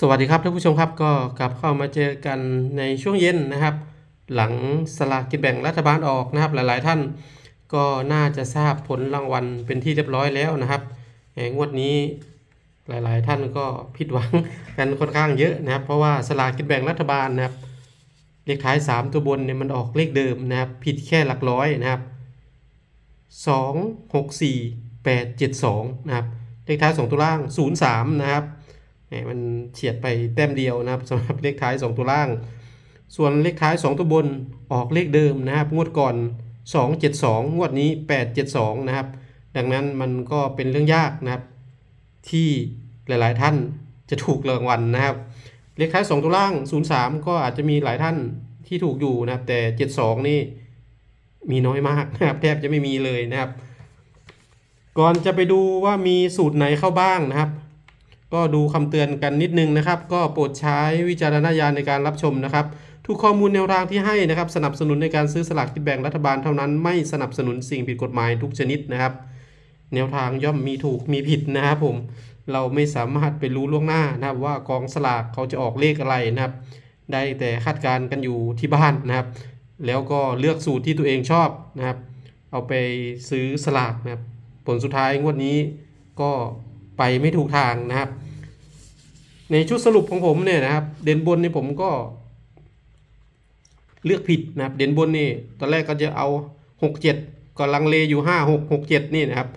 สวัสดีครับท่านผู้ชมครับก็กลับเข้ามาเจอกันในช่วงเย็นนะครับ หลังสลากกินแบ่งรัฐบาลออกนะครับ หลายๆท่านก็น่าจะทราบผลรางวัลเป็นที่เรียบร้อยแล้วนะครับแหงวดนี้หลายๆท่านก็ผิดหวังกันค่อนข้างเยอะนะครับ เพราะว่าสลากกินแบ่งรัฐบาลนะครับเลขท้าย 3 ตัวบนเนี่ยมันออกเลขเดิมนะครับ ผิดแค่หลักร้อยนะครับ 2 6 4 8 7 2 นะครับเลขท้าย 2 ตัวล่าง 0 3 นะครับ มันเฉียดไปแต้มเดียวนะครับสำหรับเลขท้าย 2 ตัวล่าง ส่วนเลขท้าย 2 ตัวบนออกเลขเดิมนะครับงวดก่อน 272 งวดนี้ 872 นะครับ ดังนั้นมันก็เป็นเรื่องยากนะครับ ที่หลาย ๆ ท่านจะถูกรางวัลนะครับ เลขท้าย 2 ตัวล่าง 03 ก็อาจจะมีหลายท่านที่ถูกอยู่นะครับ แต่ 72 นี่มีน้อยมากนะครับแทบจะไม่มีเลยนะครับ ก่อนจะไปดูว่ามีสูตรไหนเข้าบ้างนะครับ ก็ดูคำเตือนกันนิดนึงนะครับ ก็โปรดใช้วิจารณญาณในการรับชมนะครับ ทุกข้อมูลแนวทางที่ให้นะครับ สนับสนุนในการซื้อสลากกินแบ่งรัฐบาลเท่านั้นไม่สนับสนุนสิ่งผิดกฎหมายทุกชนิดนะครับ แนวทางย่อมมีถูกมีผิดนะครับผมเราไม่สามารถไปรู้ล่วงหน้านะครับว่ากองสลากเขาจะออกเลขอะไรนะครับ ได้แต่คาดการณ์กันอยู่ที่บ้านนะครับ แล้วก็เลือกสูตรที่ตัวเองชอบนะครับ เอาไปซื้อสลากนะครับ ผลสุดท้ายงวดนี้ก็ ไปไม่ถูกทางนะครับ ในชุดสรุปของผมเนี่ยนะครับ เด่นบนนี่ผมก็ เลือกผิดนะครับ เด่นบนนี่ตอนแรกก็จะเอาหกเจ็ดก็ลังเลอยู่ห้าหกหกเจ็ดนี่นะครับ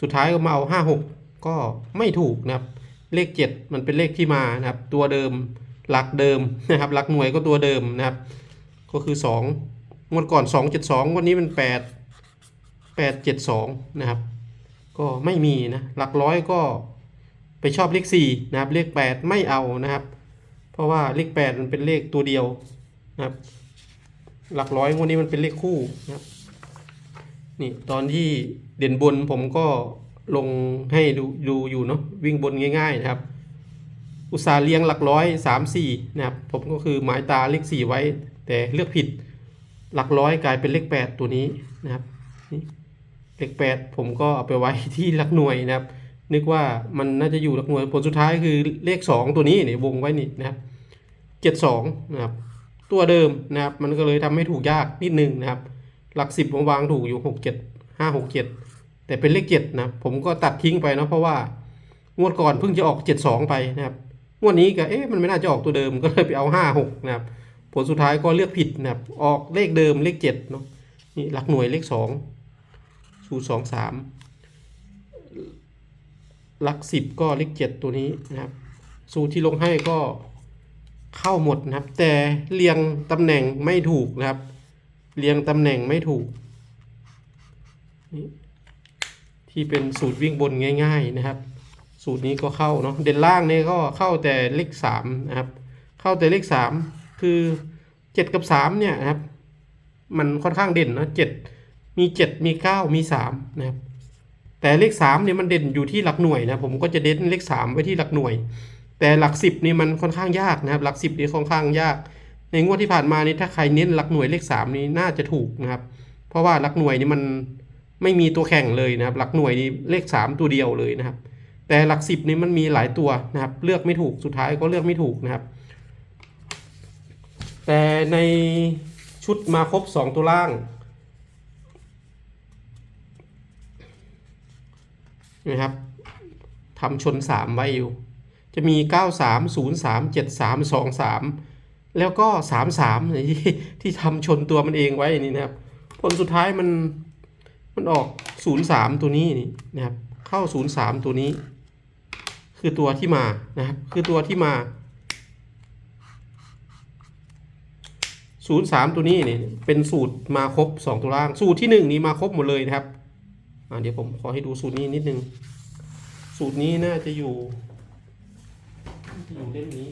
สุดท้ายก็มาเอาห้าหกก็ไม่ถูกนะครับ เลขเจ็ดมันเป็นเลขที่มานะครับ ตัวเดิมหลักเดิมนะครับหลักหน่วยก็ตัวเดิมนะครับ ก็คือสองงวดก่อนสองเจ็ดสองวันนี้มันแปดแปดเจ็ดสองนะครับ ก็ไม่มีนะหลักร้อยก็ไปชอบเลขสี่นะครับเลขแปดไม่เอานะครับ เพราะว่าเลขแปดมันเป็นเลขตัวเดียวนะครับ หลักร้อยงวดนี้มันเป็นเลขคู่นะครับนี่ตอนที่เด่นบนผมก็ลงให้ดูดูอยู่เนาะวิ่งบนง่าย ๆ นะครับ อุตสาห์เลี้ยงหลักร้อยสามสี่นะครับ ผมก็คือหมายตาเลขสี่ไว้ แต่เลือกผิดหลักร้อยกลายเป็นเลขแปดตัวนี้นะครับนี่ เลขแปดผมก็เอาไปไว้ที่หลักหน่วยนะครับ นึกว่ามันน่าจะอยู่หลักหน่วยผลสุดท้ายคือเลขสองตัวนี้เนี่ยวงไว้นี่นะครับเจ็ดสองนะครับตัวเดิมนะครับ มันก็เลยทำให้ถูกยากนิดนึงนะครับ หลักสิบผมวางถูกอยู่หกเจ็ดห้าหกเจ็ดแต่เป็นเลขเจ็ดนะผมก็ตัดทิ้งไปเนาะเพราะว่างวดก่อนเพิ่งจะออกเจ็ดสองไปนะครับงวดนี้ก็เอ๊ะมันไม่น่าจะออกตัวเดิมก็เลยไปเอาห้าหกนะครับ ผลสุดท้ายก็เลือกผิดนะครับ ออกเลขเดิมเลขเจ็ดเนาะนี่หลักหน่วยเลขสอง ศูนย์สองสามหลักสิบก็เลขเจ็ดตัวนี้นะครับ สูตรที่ลงให้ก็เข้าหมดนะครับ แต่เรียงตำแหน่งไม่ถูกนะครับ เรียงตำแหน่งไม่ถูกนี่ที่เป็นสูตรวิ่งบนง่าย ๆนะครับ สูตรนี้ก็เข้าเนาะเด่นล่างเนี่ยก็เข้าแต่เลขสามนะครับ เข้าแต่เลขสามคือเจ็ดกับสามเนี่ยนะครับ มันค่อนข้างเด่นนะเจ็ด มีเจ็ดมีเก้ามีสามนะครับ แต่เลขสามเนี่ยมันเด่นอยู่ที่หลักหน่วยนะผมก็จะเด่นเลขสามไว้ที่หลักหน่วย แต่หลักสิบนี่มันค่อนข้างยากนะครับ หลักสิบนี่ค่อนข้างยาก ในงวดที่ผ่านมานี่ถ้าใครเน้นหลักหน่วยเลขสามนี่น่าจะถูกนะครับ เพราะว่าหลักหน่วยนี่มันไม่มีตัวแข่งเลยนะครับ หลักหน่วยนี่เลขสามตัวเดียวเลยนะครับ แต่หลักสิบนี่มันมีหลายตัวนะครับ เลือกไม่ถูกสุดท้ายก็เลือกไม่ถูกนะครับ แต่ในชุดมาครบสองตัวล่าง นะครับทำชนสามไว้อยู่ จะมี 9 3 0 3 7 3 2 3 แล้วก็ 3 3ที่ที่ทำชนตัวมันเองไว้นี่นะครับ ผลสุดท้ายมันมันออก 0 3 ตัวนี้นี่นะครับ เข้า 0 3 ตัวนี้ คือตัวที่มานะครับ คือตัวที่มา 0 3 ตัวนี้นี่เป็นสูตรมาครบ 2 ตัวล่าง สูตรที่ 1 นี้มาครบหมดเลยนะครับ เดี๋ยวผมขอให้ดูสูตรนี้นิดนึง สูตรนี้น่าจะอยู่อยู่เล่มนี้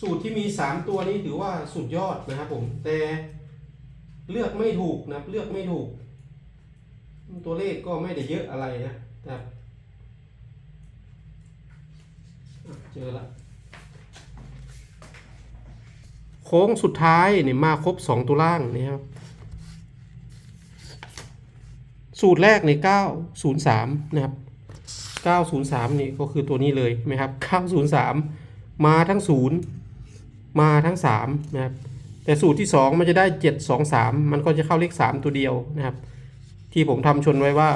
สูตรที่มีสามตัวนี้ถือว่าสุดยอดนะครับผม แต่เลือกไม่ถูกนะเลือกไม่ถูก ตัวเลขก็ไม่ได้เยอะอะไรนะครับอ่เจอละ ค้งสุดท้ายเนี่ยมาครบสองตัวล่างนี่ครับ สูตรแรกใน903 นะครับ 903 นี่ก็คือตัวนี้เลยใช่ไหมครับ 903 มาทั้ง 0 มาทั้ง 3 นะครับ แต่สูตรที่ 2 มันจะได้ 723 มันก็จะเข้าเลข 3 ตัวเดียวนะครับ ที่ผมทำชนไว้ว่า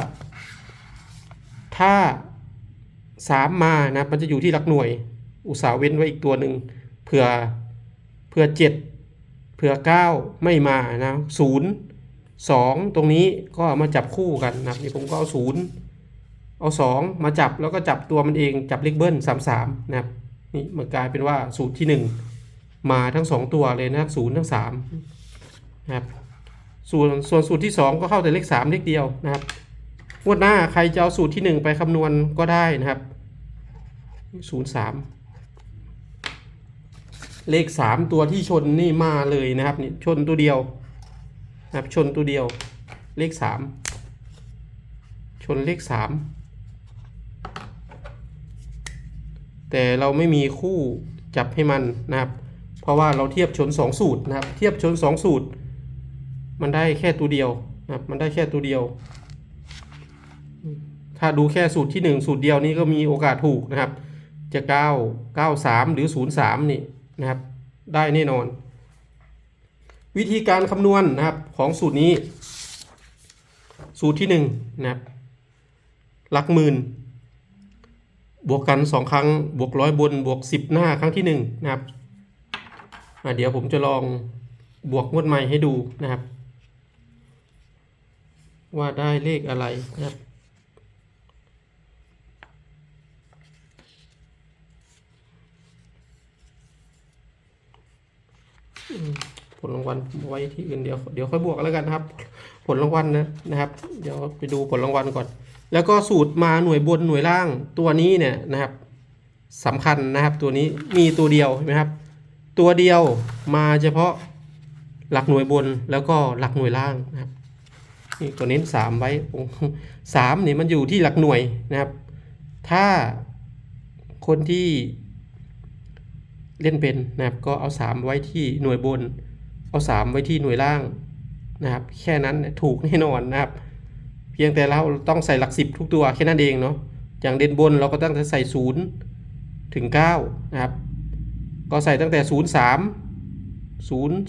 ถ้า 3 มานะมันจะอยู่ที่หลักหน่วย อุตสาห์เว้นไว้อีกตัวหนึ่งเผื่อ ผื่อ 7 เผื่อ 9 ไม่มานะศูนย์สองตรงนี้ก็มาจับคู่กันนะครับนี่ผมก็เอาศูนย์เอาสองมาจับแล้วก็จับตัวมันเองจับเลขเบิ้ลสามสามนะครับนี่มันกลายเป็นว่าสูตรที่หนึ่งมาทั้งสองตัวเลยนะครับศูนย์ทั้งสามนะครับส่วนส่วนสูตรที่สองก็เข้าแต่เลขสามเลขเดียวนะครับงวดหน้าใครจะเอาสูตรที่หนึ่งไปคำนวณก็ได้นะครับศูนย์สาม เลขสามตัวที่ชนนี่มาเลยนะครับนี่ชนตัวเดียวนะครับชนตัวเดียว เลขสามชนเลขสามแต่เราไม่มีคู่จับให้มันนะครับ เพราะว่าเราเทียบชนสองสูตรนะครับ เทียบชนสองสูตร มันได้แค่ตัวเดียวนะครับมันได้แค่ตัวเดียว ถ้าดูแค่สูตรที่หนึ่งสูตรเดียวนี้ก็มีโอกาสถูกนะครับ จะเก้าเก้าสามหรือศูนย์สามนี่ นะครับ ได้แน่นอน วิธีการคำนวณนะครับของสูตรนี้ สูตรที่หนึ่งนะครับหลักหมื่น บวกกันสองครั้ง บวกร้อยบน บวกสิบหน้าครั้งที่หนึ่งนะครับเดี๋ยวผมจะลองบวกงวดใหม่ให้ดูนะครับ ว่าได้เลขอะไรนะครับ ผลรางวัลไว้ที่อื่นเดี๋ยวเดี๋ยวค่อยบวกแล้วกันครับ ผลรางวัลนะนะครับ เดี๋ยวไปดูผลรางวัลก่อน แล้วก็สูตรมาหน่วยบนหน่วยล่างตัวนี้เนี่ยนะครับสำคัญนะครับตัวนี้มีตัวเดียวเห็นไหมครับ ตัวเดียวมาเฉพาะหลักหน่วยบนแล้วก็หลักหน่วยล่างนะครับนี่ตัวเน้นสามไว้สามนี่มันอยู่ที่หลักหน่วยนะครับ ถ้าคนที่เล่นเป็นนะครับก็เอา 3 ไว้ที่หน่วยบน เอา 3 ไว้ที่หน่วยล่างนะครับ แค่นั้นถูกแน่นอนนะครับ เพียงแต่เราต้องใส่หลักสิบทุกตัวแค่นั้นเองเนาะอย่างเด่นบนเราก็ตั้งแต่ใส่ศูนย์ถึง 9 นะครับ ก็ใส่ตั้งแต่ 0 3 0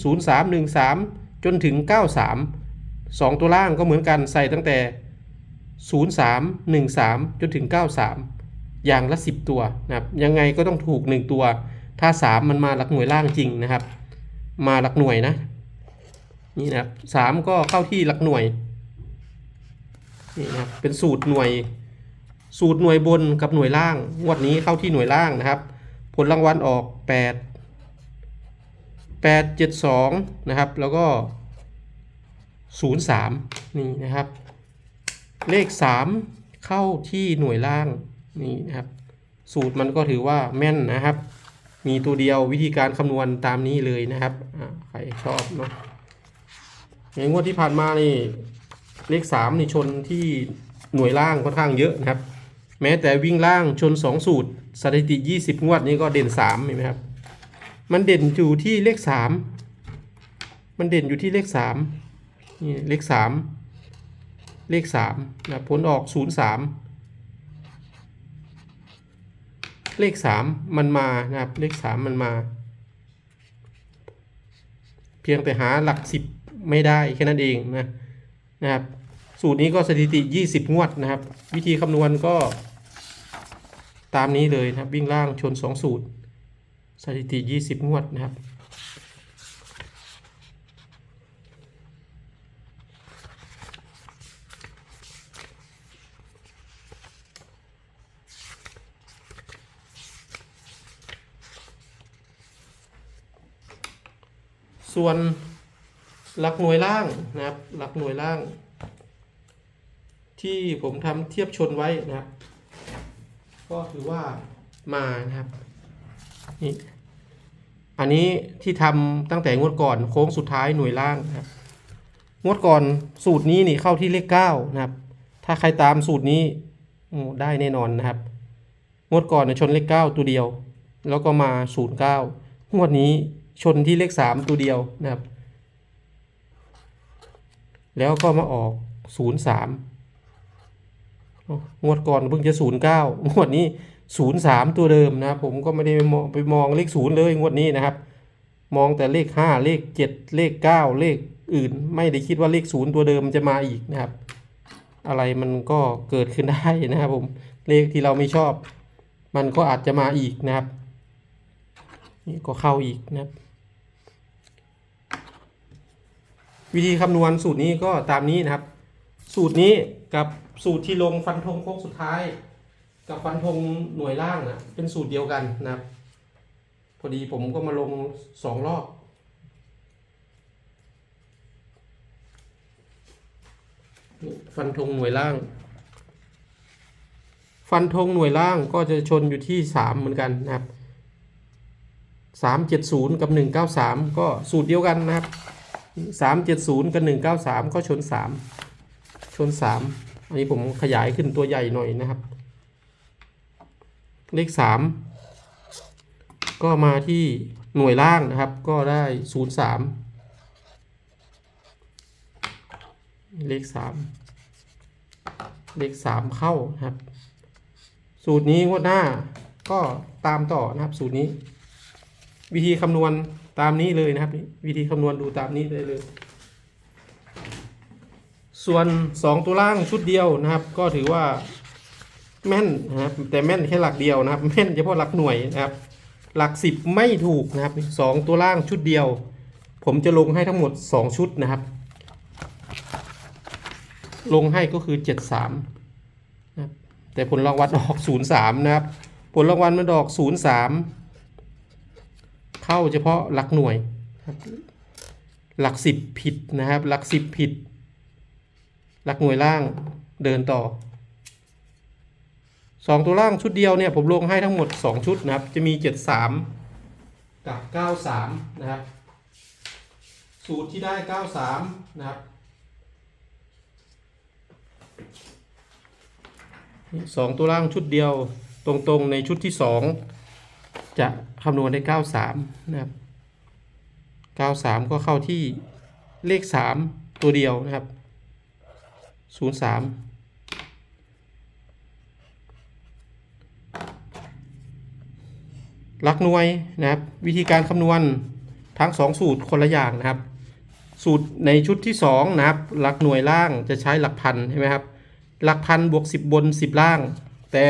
0 3 1 3 จนถึง 9 3 2 ตัวล่างก็เหมือนกันใส่ตั้งแต่ 0 3 1 3 จนถึง 9 3 อย่างละ 10 ตัวนะครับ ยังไงก็ต้องถูก 1 ตัว ถ้า 3 มันมาหลักหน่วยล่างจริงนะครับ มาหลักหน่วยนะ นี่นะครับสามก็เข้าที่หลักหน่วยนี่นะครับเป็นสูตรหน่วย สูตรหน่วยบนกับหน่วยล่างงวดนี้เข้าที่หน่วยล่างนะครับ ผลรางวัลออก8 8 7 2นะครับ แล้วก็0 3นี่นะครับ เลข3เข้าที่หน่วยล่างนี่นะครับ สูตรมันก็ถือว่าแม่นนะครับ มีตัวเดียววิธีการคำนวณตามนี้เลยนะครับใครชอบเนาะในงวดที่ผ่านมานี่เลขสามนี่ชนที่หน่วยล่างค่อนข้างเยอะนะครับ แม้แต่วิ่งล่างชน 2 สูตรสถิติ 20 งวดนี้ก็เด่น3เห็นไหมครับ มันเด่นอยู่ที่เลข 3 มันเด่นอยู่ที่เลข3นี่เลข 3 เลข3นะผลออก 0 3 เลขสามมันมานะครับ เลขสามมันมา เพียงแต่หาหลักสิบไม่ได้แค่นั้นเองนะนะครับ สูตรนี้ก็สถิติ 20 งวดนะครับ วิธีคำนวณก็ตามนี้เลยนะครับ วิ่งล่างชน 2 สูตร สถิติ 20 งวดนะครับ ส่วนหลักหน่วยล่างนะครับ หลักหน่วยล่าง ที่ผมทำเทียบชนไว้นะครับ ก็ถือว่ามานะครับนี่อันนี้ที่ทำตั้งแต่งวดก่อนโค้งสุดท้ายหน่วยล่างนะครับงวดก่อนสูตรนี้นี่เข้าที่เลขเก้านะครับ ถ้าใครตามสูตรนี้ได้แน่นอนนะครับ งวดก่อนชนเลขเก้าตัวเดียว แล้วก็มาศูนย์เก้างวดนี้ ชนที่เลขสามตัวเดียวนะครับ แล้วก็มาออกศูนย์สามงวดก่อนเพิ่งจะศูนย์เก้างวดนี้ศูนย์สามตัวเดิมนะครับ ผมก็ไม่ได้ไปมองไปมองเลขศูนย์เลยงวดนี้นะครับ มองแต่เลขห้าเลขเจ็ดเลขเก้าเลขอื่น ไม่ได้คิดว่าเลขศูนย์ตัวเดิมจะมาอีกนะครับ อะไรมันก็เกิดขึ้นได้นะครับ ผมเลขที่เราไม่ชอบ มันก็อาจจะมาอีกนะครับ นี่ก็เข้าอีกนะครับ วิธีคำนวณสูตรนี้ก็ตามนี้นะครับ สูตรนี้กับสูตรที่ลงฟันธงโค้งสุดท้าย กับฟันธงหน่วยล่างนะเป็นสูตรเดียวกันนะครับ พอดีผมก็มาลงสองรอบฟันธงหน่วยล่าง ฟันธงหน่วยล่างก็จะชนอยู่ที่สามเหมือนกันนะครับสามเจ็ดศูนย์กับหนึ่งเก้าสามก็สูตรเดียวกันนะครับ สามเจ็ดศูนย์กับหนึ่งเก้าสามก็ชนสามชนสามอันนี้ผมขยายขึ้นตัวใหญ่หน่อยนะครับ เลขสามก็มาที่หน่วยล่างนะครับ ก็ได้ศูนย์สามเลขสามเลขสามเข้าครับ สูตรนี้งวดหน้าก็ตามต่อนะครับ สูตรนี้ วิธีคำนวณ ตามนี้เลยนะครับ วิธีคำนวณดูตามนี้ได้เลย ส่วน 2 ตัวล่างชุดเดียวนะครับ ก็ถือว่าแม่นนะครับแต่แม่นแค่หลักเดียวนะครับ แม่นเฉพาะหลักหน่วยนะครับ หลักสิบไม่ถูกนะครับสองตัวล่างชุดเดียว ผมจะลงให้ทั้งหมด 2 ชุดนะครับ ลงให้ก็คือ 73นะครับแต่ผลรางวัลออก 03 นะครับ ผลรางวัลมันออก 03 เข้าเฉพาะหลักหน่วย หลักสิบผิดนะครับ หลักสิบผิด หลักหน่วยล่างเดินต่อสองตัวล่างชุดเดียวเนี่ยผมลงให้ทั้งหมด 2 ชุดนะครับ จะมี 73 กับ 93 นะครับ สูตรที่ได้ 93 นะครับสองตัวล่างชุดเดียวตรงๆในชุดที่ 2 จะคำนวณได้ 93 นะครับ 93 ก็เข้าที่เลข 3 ตัวเดียวนะครับ 03หลักหน่วยนะครับ วิธีการคำนวณทั้ง 2 สูตรคนละอย่างนะครับ สูตรในชุดที่2นะครับ หลักหน่วยล่างจะใช้หลักพันใช่ไหมครับ หลักพันบวก 10 บน 10 ล่าง แต่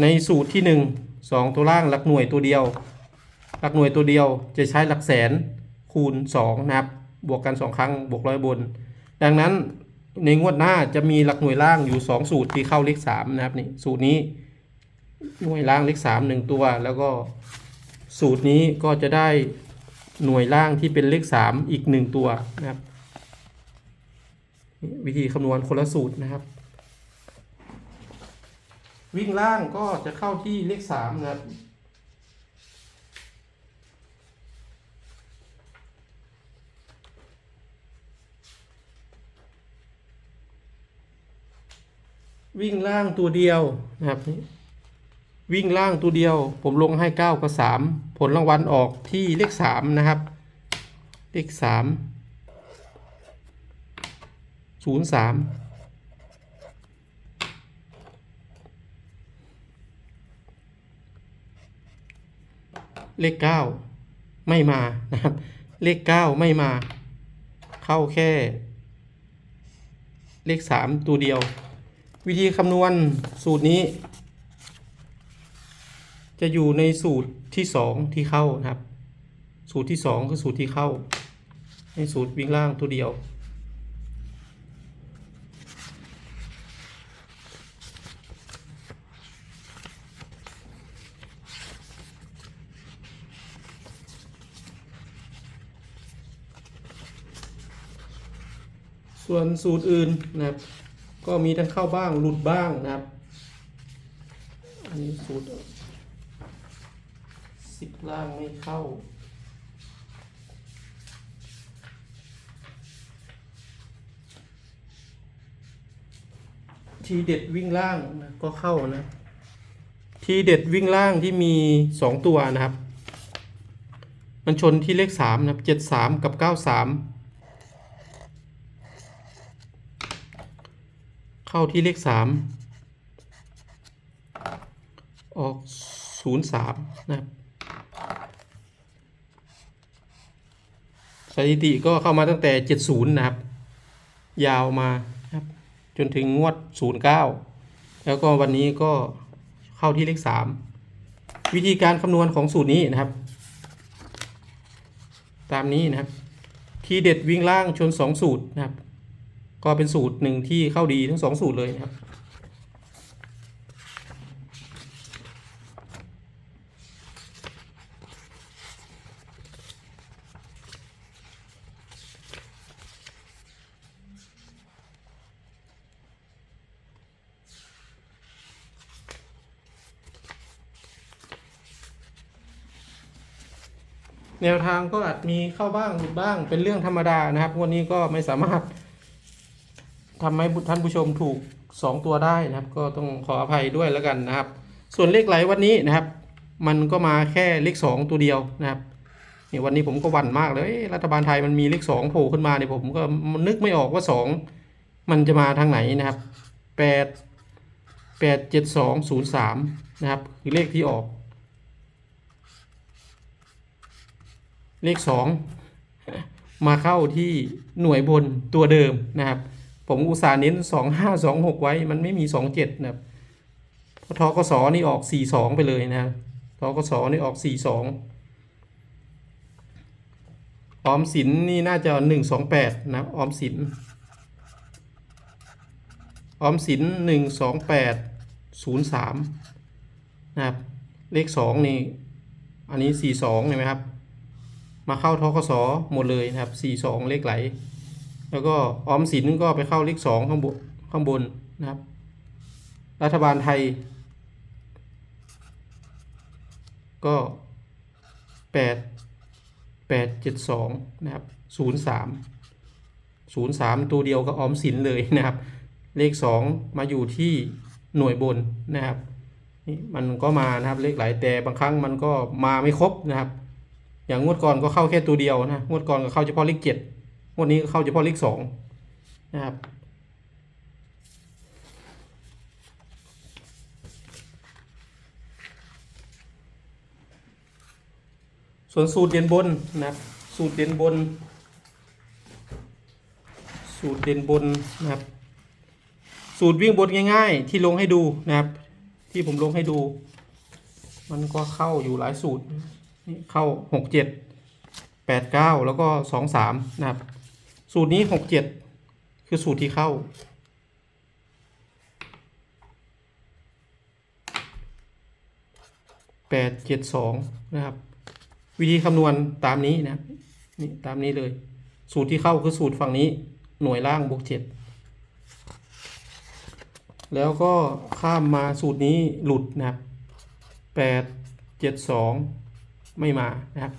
ในสูตรที่ 1 2 ตัวล่างหลักหน่วยตัวเดียว หลักหน่วยตัวเดียวจะใช้หลักแสนคูณ 2 นะครับ บวกกัน 2 ครั้งบวกร้อยบน ดังนั้นในงวดหน้าจะมีหลักหน่วยล่างอยู่ 2 สูตรที่เข้าเลข3นะครับนี่สูตรนี้หน่วยล่างเลข3 1 ตัว แล้วก็สูตรนี้ก็จะได้หน่วยล่างที่เป็นเลข 3 อีก 1 ตัวนะครับนี่วิธีคำนวณคนละสูตรนะครับ วิ่งล่างก็จะเข้าที่เลขสามนะครับวิ่งล่างตัวเดียวนะครับวิ่งล่างตัวเดียว ผมลงให้ 9 กับ 3 ผลรางวัลออกที่เลข 3 นะครับ เลข 3 03 เลขเก้าไม่มานะครับ เลขเก้าไม่มา เข้าแค่ เลขสามตัวเดียว วิธีคำนวณสูตรนี้ จะอยู่ในสูตรที่สองที่เข้านะครับ สูตรที่สองคือสูตรที่เข้า ในสูตรวิ่งล่างตัวเดียว ส่วนสูตรอื่นนะครับ ก็มีทั้งเข้าบ้างหลุดบ้างนะครับ อันนี้สูตรสิบล่างไม่เข้าทีเด็ดวิ่งล่างนะก็เข้านะ ทีเด็ดวิ่งล่างที่มีสองตัวนะครับ มันชนที่เลขสามนะครับามกับเก้าสาม เข้าที่เลขสามออกศูนย์สามนะครับสถิติก็เข้ามาตั้งแต่เจ็ดศูนย์นะครับ ยาวมาครับ จนถึงงวดศูนย์เก้าแล้วก็วันนี้ก็เข้าที่เลขสามวิธีการคำนวณของสูตรนี้นะครับ ตามนี้นะครับ ทีเด็ดวิ่งล่างชนสองสูตรนะครับ ก็เป็นสูตรหนึ่งที่เข้าดีทั้งสองสูตรเลยนะครับ แนวทางก็อาจมีเข้าบ้างหลุดบ้างเป็นเรื่องธรรมดานะครับ วันนี้ก็ไม่สามารถ ทำให้ท่านผู้ชมถูก 2 ตัวได้นะครับ ก็ต้องขออภัยด้วยแล้วกันนะครับ ส่วนเลขไหลวันนี้นะครับ มันก็มาแค่เลข 2 ตัวเดียวนะครับนี่วันนี้ผมก็หวั่นมากเลยรัฐบาลไทยมันมีเลข2โผล่ขึ้นมาเนี่ยผมก็นึกไม่ออกว่า 2 มันจะมาทางไหนนะครับ 8 8 7 2 0 3 นะครับ คือเลขที่ออก เลขสองมาเข้าที่หน่วยบนตัวเดิมนะครับ ผมอุตส่าห์เน้นสองห้าสองหกไว้ มันไม่มีสองเจ็ดนะครับทกสนี่ออกสี่สองไปเลยนะครับทกสนี่ออกสี่สองออมสินนี่น่าจะหนึ่งสองแปดนะออมสิน ออมสินหนึ่งสองแปดศูนย์สามนะครับ เลขสองนี่ อันนี้สี่สองเห็นไหมครับ มาเข้าทกสหมดเลยนะครับ 42 เลขไหล แล้วก็ออมสินก็ไปเข้าเลข2ข้างบนข้างบนนะครับ รัฐบาลไทย ก็8 8 7 2นะครับ03 03ตัวเดียวกับออมสินเลยนะครับ เลข2มาอยู่ที่หน่วยบนนะครับนี่มันก็มานะครับเลขหลายแต่บางครั้งมันก็มาไม่ครบนะครับ อย่างงวดก่อนก็เข้าแค่ตัวเดียวนะงวดก่อนก็เข้าเฉพาะเลขเจ็ด งวดนี้เข้าเฉพาะเลขสองนะครับ ส่วนสูตรเด่นบนนะครับ สูตรเด่นบน สูตรเด่นบนนะครับ สูตรวิ่งบนง่ายๆ ที่ลงให้ดูนะครับ ที่ผมลงให้ดู มันก็เข้าอยู่หลายสูตรนี่เข้าหกเจ็ดแปดเก้าแล้วก็สองสามนะครับ สูตรนี้หกเจ็ดคือสูตรที่เข้า แปดเจ็ดสองนะครับ วิธีคำนวณตามนี้นะนี่ตามนี้เลย สูตรที่เข้าคือสูตรฝั่งนี้ หน่วยล่างบวกเจ็ดแล้วก็ข้ามมาสูตรนี้หลุดนะครับแปดเจ็ดสองไม่มานะครับ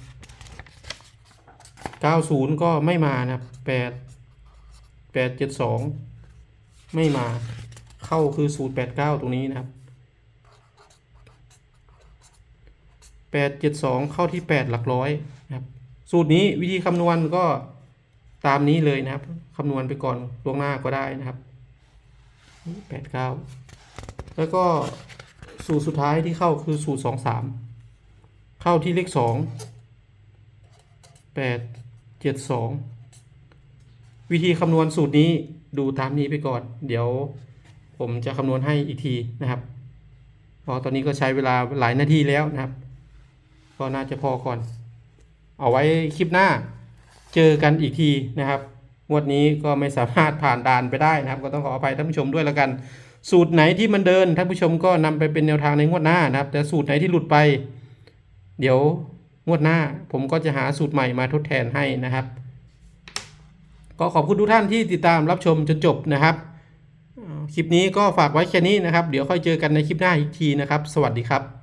90 ก็ไม่มานะครับ8 872 ไม่มา เข้าคือสูตร89 ตรงนี้นะครับ 872 เข้าที่ 8 หลักร้อยนะครับ สูตรนี้วิธีคำนวณก็ตามนี้เลยนะครับคำนวณไปก่อนล่วงหน้าก็ได้นะครับ 89 แล้วก็สูตรสุดท้ายที่เข้าคือสูตร 23 เข้าที่เลข 2 8 7 2 วิธีคำนวณสูตรนี้ดูตามนี้ไปก่อน เดี๋ยวผมจะคำนวณให้อีกทีนะครับเพราะตอนนี้ก็ใช้เวลาหลายนาทีแล้วนะครับ ก็น่าจะพอก่อน เอาไว้คลิปหน้าเจอกันอีกทีนะครับงวดนี้ก็ไม่สามารถผ่านด่านไปได้นะครับ ก็ต้องขออภัยท่านผู้ชมด้วยล้วกัน สูตรไหนที่มันเดินท่านผู้ชมก็นำไปเป็นแนวทางในงวดหน้านะครับ แต่สูตรไหนที่หลุดไป เดี๋ยว งวดหน้าผมก็จะหาสูตรใหม่มาทดแทนให้นะครับ ก็ขอบคุณทุกท่านที่ติดตามรับชมจนจบนะครับ คลิปนี้ก็ฝากไว้แค่นี้นะครับ เดี๋ยวค่อยเจอกันในคลิปหน้าอีกทีนะครับ สวัสดีครับ